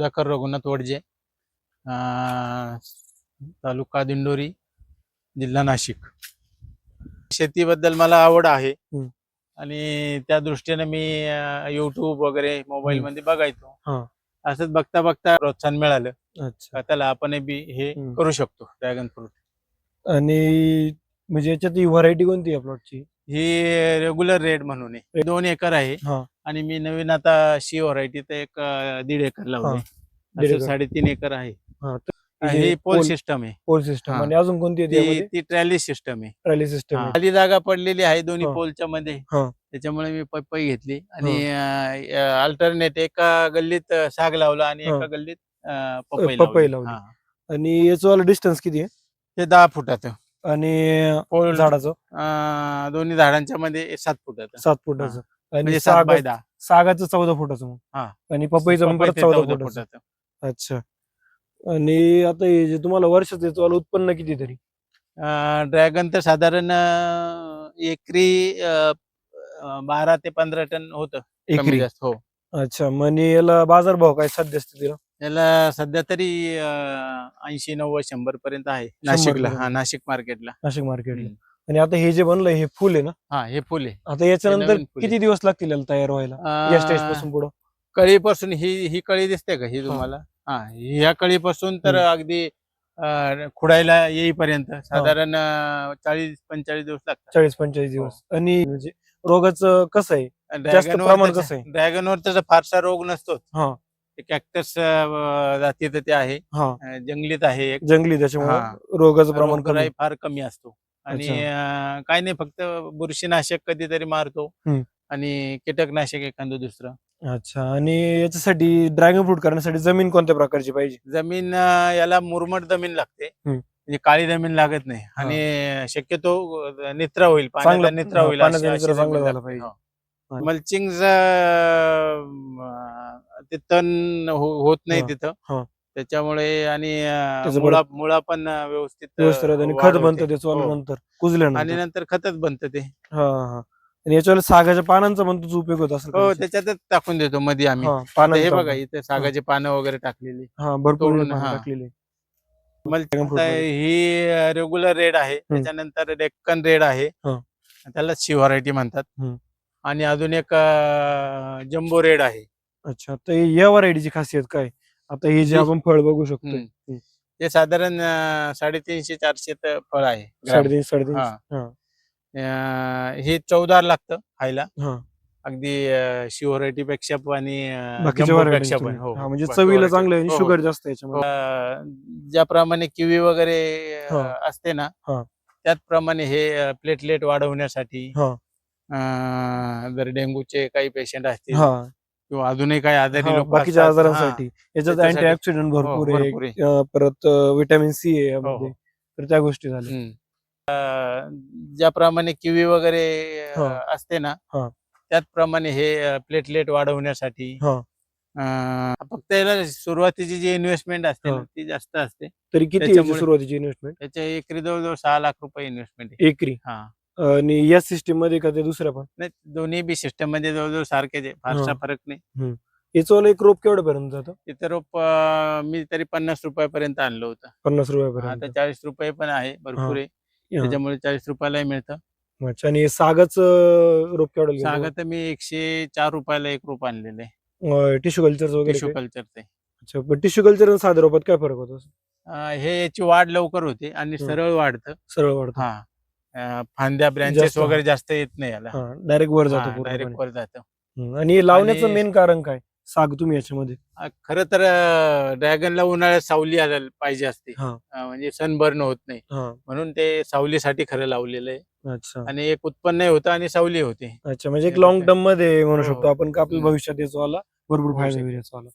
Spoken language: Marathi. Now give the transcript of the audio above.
सुधाकर रघुनाथ वडजे तालुका दिंडोरी जिल्हा नाशिक. शेतीबद्दल मला आवड आहे. आणि त्या दृष्टीने मी युट्यूब वगैरे मोबाईल मध्ये बघायचो. असंच बघता बघता प्रोत्साहन मिळालं. त्याला आपण बी हे. करू शकतो ड्रॅगन फ्रूट आणि म्हणजे याच्यात ही व्हरायटी कोणती आहे प्लॉटची ही रेग्युलर रेड म्हणून आहे. दोन एकर आहे. आणि मी नवीन आता शी व्हरायटी तर एक अं, दीड एकर लावली. दीड एकर. साडेतीन एकर आहे. हा ही पोल पोल- सिस्टम आहे. पोल सिस्टम हा. आणि अजून कोणती आहे ती ती ट्रॅली सिस्टम आहे. ट्रॅली सिस्टम हा. खाली जागा पडलेली आहे दोन्ही हा. पोलच्या मध्ये. हा. त्याच्यामुळे मी पपई घेतली. आणि अल्टरनेट एका गल्लीत अं, साग लावला आणि हा. एका गल्लीत अं, पपई पपई लावली. लावली. हा. आणि याचं डिस्टन्स किती आहे? ते दहा फुटाचं. आणि पोल झाडाचं? अं, दोन्ही झाडांच्या मध्ये सात फुटाचं. सात फुटाचं. आणि म्हणजे सात बाय साग दहा सागाचं चौदा फुटाचं मग. हा. आणि पपईचं पण परत चौदा फुटाचं. फुटाचं. अच्छा. आणि आता हे जे तुम्हाला वर्षाचं याचं वालं उत्पन्न किती तरी? ड्रॅगन तर साधारण अं, एकरी अं, अं, बारा ते पंधरा टन होत. एकरी? जास्त हो. अच्छा. मग आणि याला बाजार भाव काय सध्या स्थितीला? याला सध्या तरी ऐंशी नव्वद शंभर पर्यंत आहे नाशिकला. हा. नाशिक मार्केटला. नाशिक मार्केटला. आणि आता हे जे बनलंय हे फुल आहे ना? हा हे फुल आहे. आता याच्यानंतर नवीन फुल आहे. किती दिवस लागतील याला तयार व्हायला? या स्टेज अं, पासून पुढं? कळीपासून ही ही कळी दिसते का ही तुम्हाला? हा ह्या कळीपासून तर हम्म. अगदी अं, खुडायला येईपर्यंत. साधारण चाळीस पंचेचाळीस दिवस लागतात. चाळीस पंचेचाळीस दिवस. आणि म्हणजे रोगाचं कसं आहे? जास्त ड्रॅगनवर प्रमाण त्याचा- कसं आहे? ड्रॅगनवर त्याचा फारसा रोग नसतो हा. कॅक्टस जातीत ते आहे. हा. अं, जंगलीत आहे एक. जंगली त्याच्यामुळे हा. रोगाचं प्रमाण कमी रोगराई फार कमी असतो. आणि. अं, काय नाही फक्त बुरशीनाशक कधीतरी मारतो हम्म. आणि कीटकनाशक एखादं दुसरं अच्छा आणि याच्यासाठी ड्रॅगन फ्रूट करण्यासाठी जमीन कोणत्या प्रकारची पाहिजे जमीन अं, याला मुरमट जमीन लागते हम्म. म्हणजे काळी जमीन लागत नाही आणि शक्यतो अं, नित्रा होईल पाण्याचा चांगलं- नित्रा हा, होईल पाण्याचा निचरा चांगला झाला. पाहिजे. हो. हा. मल्चिंग ते तण हो- होत नाही हा. तिथं हा. त्याच्यामुळे आणि अं, त्याचं मुळा मुळा पण अं, व्यवस्थित अं, व्यवस्थित राहतं आणि वाढ खत होते. बनतं त्याचं हो. नंतर कुजल्यानंतर आणि नंतर खतच बनतं ते हा हा आणि याच्यावर सागाच्या पानांचा पण तुझा उपयोग होत असेल हो कदाचित. त्याच्यातच टाकून देतो मध्ये आम्ही हा आता पानांचा हे बघा. इथे सागाची पानं वगैरे टाकलेली हा भरपूर तोडून, पानं हा. टाकलेली मला Dragon fruit आता मध्ये. ही रेग्युलर रेड आहे त्याच्यानंतर डेक्कन रेड आहे हा. त्याला शी व्हरायटी म्हणतात हम्म. आणि अजून एक जम्बो रेड आहे अच्छा तर या व्हरायटीची खासियत काय आता हे जे आपण फळ बघू शकतो. ते साधारण साडेतीनशे चारशे त- फळ आहे. साडेतीन साडेतीन हा. चौदार लागतं खायला अगदी शी व्हरायटी पेक्षा पण पेक्षा पण हो म्हणजे बाकी चवीला. चांगलं आहे आणि हो, हो. शुगर जास्त ज्याप्रमाणे किवी वगैरे. असते ना. त्याचप्रमाणे हे प्लेटलेट वाढवण्यासाठी जर डेंग्यूचे काही पेशंट असतील किंवा अजूनही काही आजारी हा, लोक बाकीच्या आजारांसाठी. याच्यात त्याच्यासाठी- अँटीऑक्सिडंट भरपूर हो, आहे. भरपूर अं, परत विटॅमिन सी आहे हो, यामध्ये. तर त्या गोष्टी झाल्या. हम्म. अं, ज्याप्रमाणे किवी वगैरे अं, हा. असते ना हा. त्याचप्रमाणे हे प्लेटलेट वाढवण्यासाठी हा. अं, फक्त याला सुरुवातीची जी इन्व्हेस्टमेंट असते ना हा. ती जास्त असते. तरी किती याची त्याच्यामुळे- सुरुवातीची इन्व्हेस्टमेंट त्याच्या एकरी जवळजवळ सहा लाख रुपये इन्व्हेस्टमेंट आहे. एकरी? हा. आणि या सिस्टीममध्ये का ते दुसऱ्या पण? नाही दोन्ही बी सिस्टममध्ये जवळजवळ सारखेच आहे. फारसा हा. फरक नाही. याचं एक रोप केवढ्यापर्यंत जातं? तिथं रोप अं, मी तरी पन्नास रुपयापर्यंत आणलं होतं. पन्नास आता रुपयापर्यंत. चाळीस रुपये पण आहे भरपूर आहे. हा. त्याच्यामुळे चाळीस रुपयालाही मिळतं. अच्छा आणि सागाचं रोप केवढं सागा तर मी एकशे चार रुपयाला एक रोप आणलेलं आहे. टिश्यू कल्चर वगैरे टिश्यू काय? कल्चरचे अच्छा पण टिश्यू कल्चर आणि साध्या रोपात काय फरक होतो? हे याची वाढ लवकर होते आणि. सरळ वाढतं. सरळ वाढतो. हा. अं, फांद्या ब्रँचेस जास्त, हा. वगैरे जास्त येत नाही याला हा डायरेक्ट वर जातो डायरेक्ट पूर्णपणे. वर जातं हम्म. आणि लावण्याचं आणि- मेन कारण काय साग तुम्ही याच्यामध्ये अं, खरं तर ड्रॅगनला उन्हाळ्यात सावली आलं पाहिजे असते हा. अं, म्हणजे सनबर्न होत नाही हा म्हणून ते सावलीसाठी खरं लावलेलं आहे अच्छा आणि एक उत्पन्न होतं आणि सावली होते अच्छा म्हणजे एक लॉंग टर्ममध्ये म्हणू हो, शकतो. आपण का आपल्या हम्म. भविष्यात याचा वाला भरपूर फायदा. होईल याचा वाला